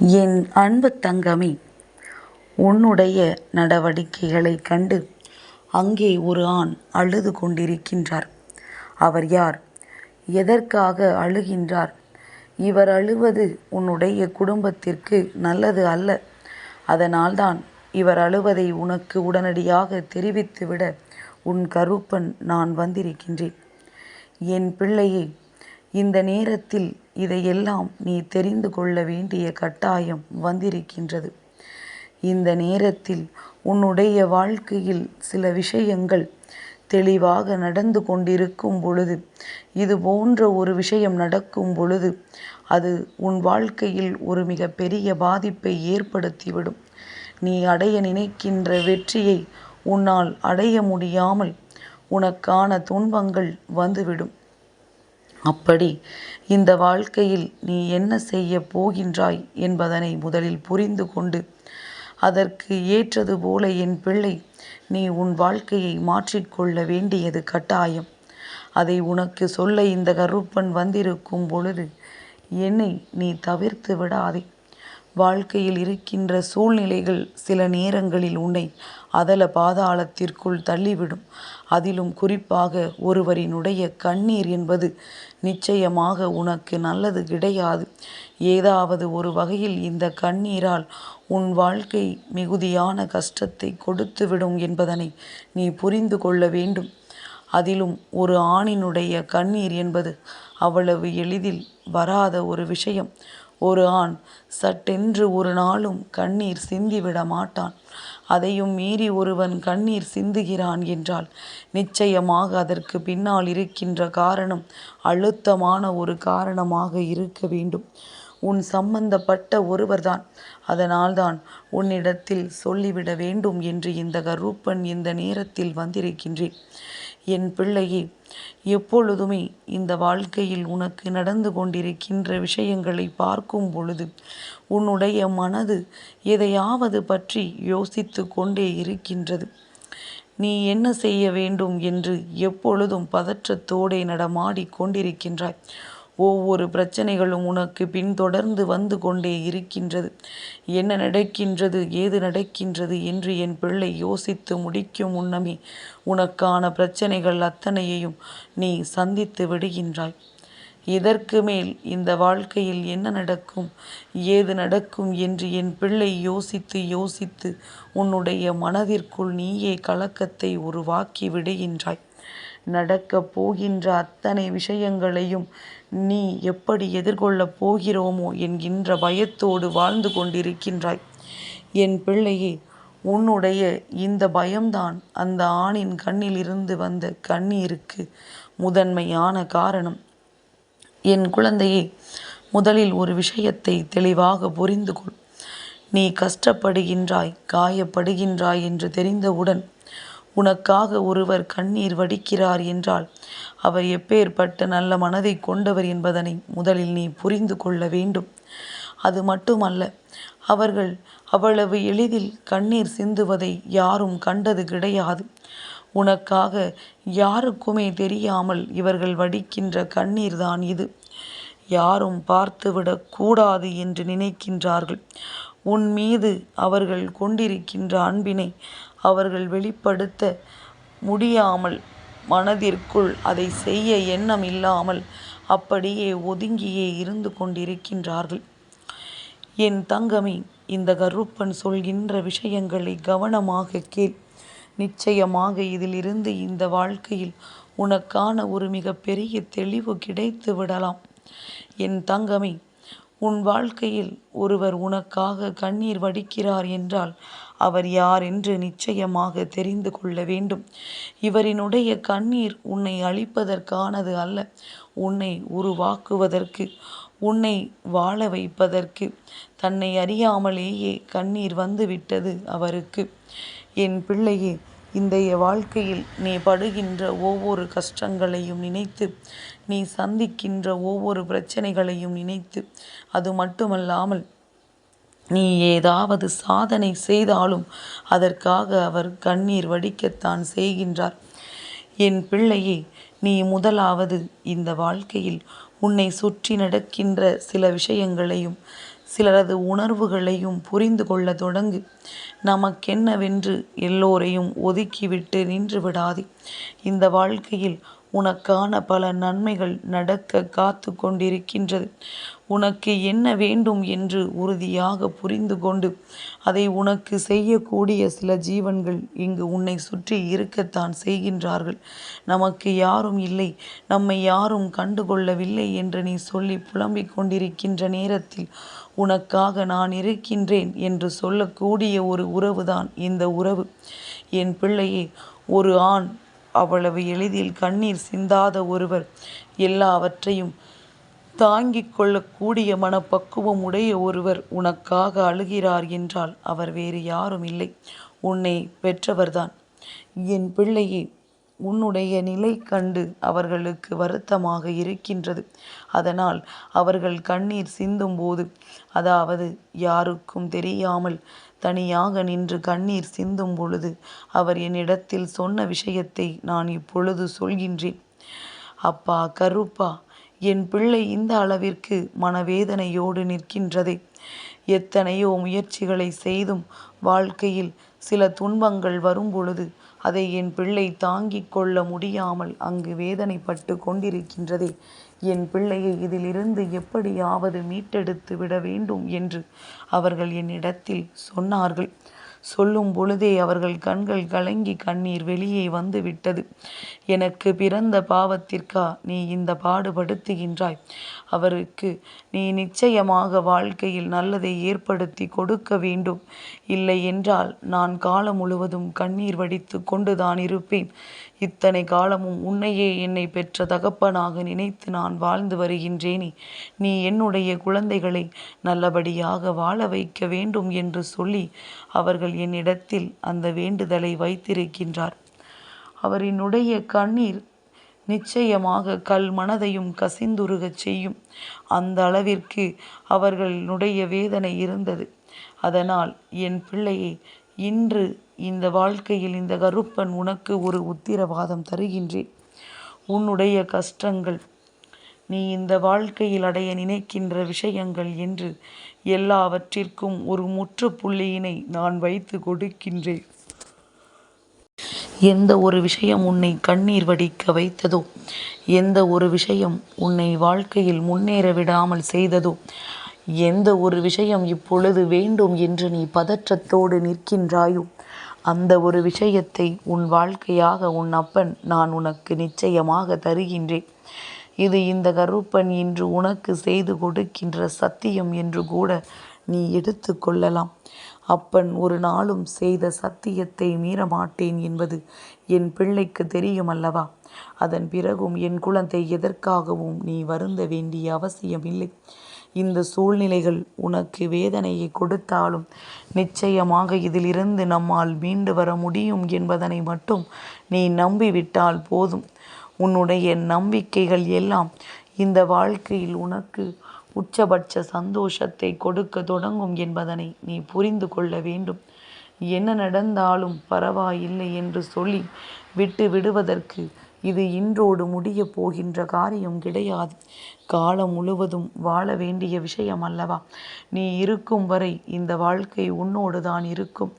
என் அன்பு தங்கமே உன்னுடைய நடவடிக்கைகளைக் கண்டு அங்கே ஒரு ஆண் அழுது கொண்டிருக்கின்றார். அவர் யார்? எதற்காக அழுகின்றார்? இவர் அழுவது உன்னுடைய குடும்பத்திற்கு நல்லது அல்ல. அதனால்தான் இவர் அழுவதை உனக்கு உடனடியாக தெரிவித்துவிட உன் கருப்பன் நான் வந்திருக்கின்றேன். என் பிள்ளையை இந்த நேரத்தில் இதையெல்லாம் நீ தெரிந்து கொள்ள வேண்டிய கட்டாயம் வந்திருக்கின்றது. இந்த நேரத்தில் உன்னுடைய வாழ்க்கையில் சில விஷயங்கள் தெளிவாக நடந்து கொண்டிருக்கும் பொழுது இது போன்ற ஒரு விஷயம் நடக்கும் பொழுது அது உன் வாழ்க்கையில் ஒரு மிக பெரிய பாதிப்பை ஏற்படுத்திவிடும். நீ அடைய நினைக்கின்ற வெற்றியை உன்னால் அடைய முடியாமல் உனக்கான துன்பங்கள் வந்துவிடும். அப்படி இந்த வாழ்க்கையில் நீ என்ன செய்ய போகின்றாய் என்பதனை முதலில் புரிந்து கொண்டு அதற்கு ஏற்றது போல என் பிள்ளை நீ உன் வாழ்க்கையை மாற்றிக்கொள்ள வேண்டியது கட்டாயம். அதை உனக்கு சொல்ல இந்த கருப்பன் வந்திருக்கும் பொழுது என்னை நீ தவிர்த்து விடாதே. வாழ்க்கையில் இருக்கின்ற சூழ்நிலைகள் சில நேரங்களில் உன்னை அதல பாதாளத்திற்குள் தள்ளிவிடும். அதிலும் குறிப்பாக ஒருவரினுடைய கண்ணீர் என்பது நிச்சயமாக உனக்கு நல்லது கிடையாது. ஏதாவது ஒரு வகையில் இந்த கண்ணீரால் உன் வாழ்க்கை மிகுதியான கஷ்டத்தை கொடுத்துவிடும் என்பதனை நீ புரிந்து கொள்ள வேண்டும். அதிலும் ஒரு ஆணினுடைய கண்ணீர் என்பது அவ்வளவு எளிதில் வராத ஒரு விஷயம். ஒரு ஆண் சட்டென்று ஒரு நாளும் கண்ணீர் சிந்திவிட மாட்டான். அதையும் மீறி ஒருவன் கண்ணீர் சிந்துகிறான் என்றால் நிச்சயமாக அதற்கு பின்னால் இருக்கின்ற காரணம் அழுத்தமான ஒரு காரணமாக இருக்க வேண்டும். உன் சம்பந்தப்பட்ட ஒருவர்தான். அதனால்தான் உன்னிடத்தில் சொல்லிவிட வேண்டும் என்று இந்த கருப்பன் இந்த நேரத்தில் வந்திருக்கின்றேன். என் பிள்ளையே எப்பொழுதுமே இந்த வாழ்க்கையில் உனக்கு நடந்து கொண்டிருக்கின்ற விஷயங்களை பார்க்கும் பொழுது உன்னுடைய மனது எதையாவது பற்றி யோசித்து கொண்டே இருக்கின்றது. நீ என்ன செய்ய வேண்டும் என்று எப்பொழுதும் பதற்றத்தோடே நடமாடி கொண்டிருக்கின்றாய். ஒவ்வொரு பிரச்சனைகளும் உனக்கு பின்தொடர்ந்து வந்து கொண்டே இருக்கின்றது. என்ன நடக்கின்றது ஏது நடக்கின்றது என்று என் பிள்ளை யோசித்து முடிக்கும் முன்னமே உனக்கான பிரச்சனைகள் அத்தனையையும் நீ சந்தித்து விடுகின்றாய். இதற்கு மேல் இந்த வாழ்க்கையில் என்ன நடக்கும் ஏது நடக்கும் என்று என் பிள்ளை யோசித்து யோசித்து உன்னுடைய மனதிற்குள் நீயே கலக்கத்தை உருவாக்கி விடுகின்றாய். நடக்கப் போகின்ற அத்தனை விஷயங்களையும் நீ எப்படி எதிர்கொள்ளப் போகிறோமோ என்கின்ற பயத்தோடு வாழ்ந்து கொண்டிருக்கின்றாய். என் பிள்ளையே உன்னுடைய இந்த பயம்தான் அந்த ஆணின் கண்ணிலிருந்து வந்த கண்ணீருக்கு முதன்மையான காரணம். என் குழந்தையே முதலில் ஒரு விஷயத்தை தெளிவாக புரிந்து கொள் நீ கஷ்டப்படுகின்றாய் காயப்படுகின்றாய் என்று தெரிந்தவுடன் உனக்காக ஒருவர் கண்ணீர் வடிக்கிறார் என்றால் அவர் எப்பேற்பட்ட நல்ல மனதை கொண்டவர் என்பதனை முதலில் நீ புரிந்து கொள்ள வேண்டும். அது மட்டுமல்ல அவர்கள் அவ்வளவு எளிதில் கண்ணீர் சிந்துவதை யாரும் கண்டது கிடையாது. உனக்காக யாருக்குமே தெரியாமல் இவர்கள் வடிக்கின்ற கண்ணீர் தான் இது. யாரும் பார்த்துவிடக் கூடாது என்று நினைக்கின்றார்கள். உன் மீது அவர்கள் கொண்டிருக்கின்ற அன்பினை அவர்கள் வெளிப்படுத்த முடியாமல் மனதிற்குள் அதை செய்ய எண்ணம் இல்லாமல் அப்படியே ஒதுங்கியே இருந்து கொண்டிருக்கின்றார்கள். என் தங்கமே இந்த கருப்பன் சொல்கின்ற விஷயங்களை கவனமாக கேள். நிச்சயமாக இதிலிருந்து இந்த வாழ்க்கையில் உனக்கான ஒரு மிக பெரிய தெளிவு கிடைத்து விடலாம். என் தங்கமே உன் வாழ்க்கையில் ஒருவர் உனக்காக கண்ணீர் வடிக்கிறார் என்றால் அவர் யார் என்று நிச்சயமாக தெரிந்து கொள்ள வேண்டும். இவரினுடைய கண்ணீர் உன்னை அழிப்பதற்கானது அல்ல உன்னை உருவாக்குவதற்கு உன்னை வாழ வைப்பதற்கு. தன்னை அறியாமலேயே கண்ணீர் வந்துவிட்டது அவருக்கு. என் பிள்ளையே இன்றைய வாழ்க்கையில் நீ படுகின்ற ஒவ்வொரு கஷ்டங்களையும் நினைத்து நீ சந்திக்கின்ற ஒவ்வொரு பிரச்சனைகளையும் நினைத்து அது மட்டுமல்லாமல் நீ ஏதாவது சாதனை செய்தாலும் அதற்காக அவர் கண்ணீர் வடிக்கத்தான் செய்கின்றார். என் பிள்ளையே நீ முதலாவது இந்த வாழ்க்கையில் உன்னை சுற்றி நடக்கின்ற சில விஷயங்களையும் சிலரது உணர்வுகளையும் புரிந்து கொள்ள தொடங்கு. நமக்கென்னவென்று எல்லோரையும் ஒதுக்கிவிட்டு நின்று விடாதே. இந்த வாழ்க்கையில் உனக்கான பல நன்மைகள் நடக்க காத்து கொண்டிருக்கின்றது உனக்கு என்ன வேண்டும் என்று உறுதியாக புரிந்து கொண்டு அதை உனக்கு செய்யக்கூடிய சில ஜீவன்கள் இங்கு உன்னை சுற்றி இருக்கத்தான் செய்கின்றார்கள். நமக்கு யாரும் இல்லை நம்மை யாரும் கண்டுகொள்ளவில்லை என்று நீ சொல்லி புலம்பிக் கொண்டிருக்கின்ற நேரத்தில் உனக்காக நான் இருக்கின்றேன் என்று சொல்லக்கூடிய ஒரு உறவுதான் இந்த உறவு. என் பிள்ளையே ஒரு ஆண் அவ்வளவு எளிதில் கண்ணீர் சிந்தாத ஒருவர் எல்லாவற்றையும் தாங்கிக் கொள்ளக்கூடிய மனப்பக்குவம் உடைய ஒருவர் உனக்காக அழுகிறார் என்றால் அவர் வேறு யாரும் இல்லை. உன்னை பெற்றவர்தான். என் பிள்ளையே உன்னுடைய நிலை கண்டு அவர்களுக்கு வருத்தமாக இருக்கின்றது. அதனால் அவர்கள் கண்ணீர் சிந்தும்போது அதாவது யாருக்கும் தெரியாமல் தனியாக நின்று கண்ணீர் சிந்தும் பொழுது அவர் என்னிடத்தில் சொன்ன விஷயத்தை நான் இப்பொழுது சொல்கின்றேன். அப்பா கருப்பா என் பிள்ளை இந்த அளவிற்கு மனவேதனையோடு நிற்கின்றதே. எத்தனையோ முயற்சிகளை செய்தும் வாழ்க்கையில் சில துன்பங்கள் வரும்பொழுது அதை என் பிள்ளை தாங்கிக் கொள்ள முடியாமல் அங்கு வேதனைப்பட்டு கொண்டிருக்கின்றதே. என் பிள்ளையை இதிலிருந்து எப்படியாவது மீட்டெடுத்து விட வேண்டும் என்று அவர்கள் என்னிடத்தில் சொன்னார்கள். சொல்லும் பொழுதே அவர்கள் கண்கள் கலங்கி கண்ணீர் வெளியே வந்து விட்டது எனக்கு பிறந்த பாவத்திற்கா நீ இந்த பாடுபடுத்துகின்றாய். அவருக்கு நீ நிச்சயமாக வாழ்க்கையில் நல்லதை ஏற்படுத்தி கொடுக்க வேண்டும். இல்லை என்றால் நான் காலம் முழுவதும் கண்ணீர் வடித்து கொண்டுதான் இருப்பேன். இத்தனை காலமும் உன்னையே என்னை பெற்ற தகப்பனாக நினைத்து நான் வாழ்ந்து வருகின்றேனே. நீ என்னுடைய குழந்தைகளை நல்லபடியாக வாழ வைக்க வேண்டும் என்று சொல்லி அவர்கள் என்னிடத்தில் அந்த வேண்டுதலை வைத்திருக்கின்றார். அவரினுடைய கண்ணீர் நிச்சயமாக கல் மனதையும் கசிந்துருகச் செய்யும். அந்த அளவிற்கு அவர்களுடைய வேதனை இருந்தது. அதனால் என் பிள்ளையை இன்று இந்த வாழ்க்கையில் இந்த கருப்பன் உனக்கு ஒரு உத்திரவாதம் தருகின்றேன். உன்னுடைய கஷ்டங்கள் நீ இந்த வாழ்க்கையில் அடைய நினைக்கின்ற விஷயங்கள் என்று எல்லாவற்றிற்கும் ஒரு முற்றுப்புள்ளியினை நான் வைத்து கொடுக்கின்றேன். எந்த ஒரு விஷயம் உன்னை கண்ணீர் வடிக்க வைத்ததோ எந்த ஒரு விஷயம் உன்னை வாழ்க்கையில் முன்னேற விடாமல் செய்ததோ எந்த ஒரு விஷயம் இப்பொழுது வேண்டும் என்று நீ பதற்றத்தோடு நிற்கின்றாயோ அந்த ஒரு விஷயத்தை உன் வாழ்க்கையாக உன் அப்பன் நான் உனக்கு நிச்சயமாக தருகின்றேன். இது இந்த கருப்பன் இன்று உனக்கு செய்து கொடுக்கின்ற சத்தியம் என்று கூட நீ எடுத்து கொள்ளலாம். அப்பன் ஒரு நாளும் செய்த சத்தியத்தை மீறமாட்டேன் என்பது என் பிள்ளைக்கு தெரியும் அல்லவா அதன் பிறகும் என் குழந்தை எதற்காகவும் நீ வருந்த வேண்டிய அவசியம் இல்லை இந்த சூழ்நிலைகள் உனக்கு வேதனையை கொடுத்தாலும் நிச்சயமாக இதிலிருந்து நம்மால் மீண்டு வர முடியும் என்பதனை மட்டும் நீ நம்பிவிட்டால் போதும். உன்னுடைய நம்பிக்கைகள் எல்லாம் இந்த வாழ்க்கையில் உனக்கு உச்சபட்ச சந்தோஷத்தை கொடுக்க தொடங்கும் என்பதனை நீ புரிந்து கொள்ள வேண்டும். என்ன நடந்தாலும் பரவாயில்லை என்று சொல்லி விட்டு விடுவதற்கு இது இன்றோடு முடிய போகின்ற காரியம் கிடையாது. காலம் முழுவதும் வாழ வேண்டிய விஷயம் அல்லவா? நீ இருக்கும் வரை இந்த வாழ்க்கை உன்னோடு தான் இருக்கும்.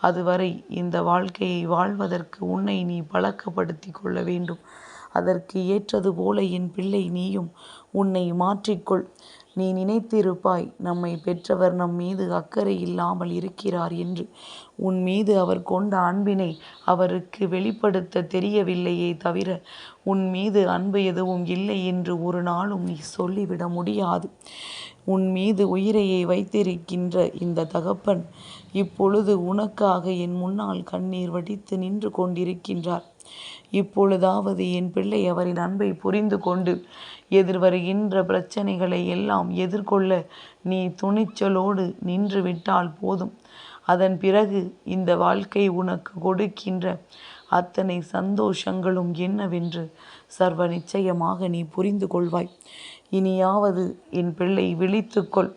அதுவரை இந்த வாழ்க்கையை வாழ்வதற்கு உன்னை நீ பழக்கப்படுத்தி கொள்ள வேண்டும். அதற்கு ஏற்றது போல என் பிள்ளை நீயும் உன்னை மாற்றிக்கொள். நீ நினைத்திருப்பாய் நம்மை பெற்றவர் நம் மீது அக்கறை இல்லாமல் இருக்கிறார் என்று. உன் மீது அவர் கொண்ட அன்பினை அவருக்கு வெளிப்படுத்த தெரியவில்லையே தவிர உன் மீது அன்பு எதுவும் இல்லை என்று ஒரு நாளும் நீ சொல்லிவிட முடியாது. உன் மீது உயிரையை வைத்திருக்கின்ற இந்த தகப்பன் இப்பொழுது உனக்காக என் முன்னால் கண்ணீர் வடித்து நின்று கொண்டிருக்கின்றார். இப்பொழுதாவது என் பிள்ளை அவரின் அன்பை புரிந்து கொண்டு எதிர்வருகின்ற பிரச்சனைகளை எல்லாம் எதிர்கொள்ள நீ துணிச்சலோடு நின்று விட்டால் போதும். அதன் பிறகு இந்த வாழ்க்கை உனக்கு கொடுக்கின்ற அத்தனை சந்தோஷங்களும் என்னவென்று சர்வ நிச்சயமாக நீ புரிந்து கொள்வாய். இனியாவது என் பிள்ளை விழித்துக்கொள்.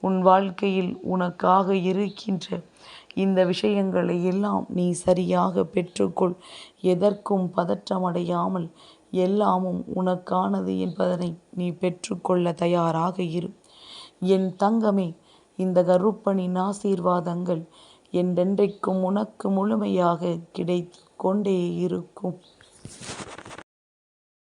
உன் வாழ்க்கையில் உனக்காக இருக்கின்ற இந்த விஷயங்களை எல்லாம் நீ சரியாக பெற்றுக்கொள். எதற்கும் பதற்றமடையாமல் எல்லாமும் உனக்கானது என்பதனை நீ பெற்றுக்கொள்ள தயாராக இரு. என் தங்கமே இந்த கருப்பனின் ஆசீர்வாதங்கள் என்றென்றைக்கும் உனக்கு முழுமையாக கிடைத்து கொண்டே இருக்கும்.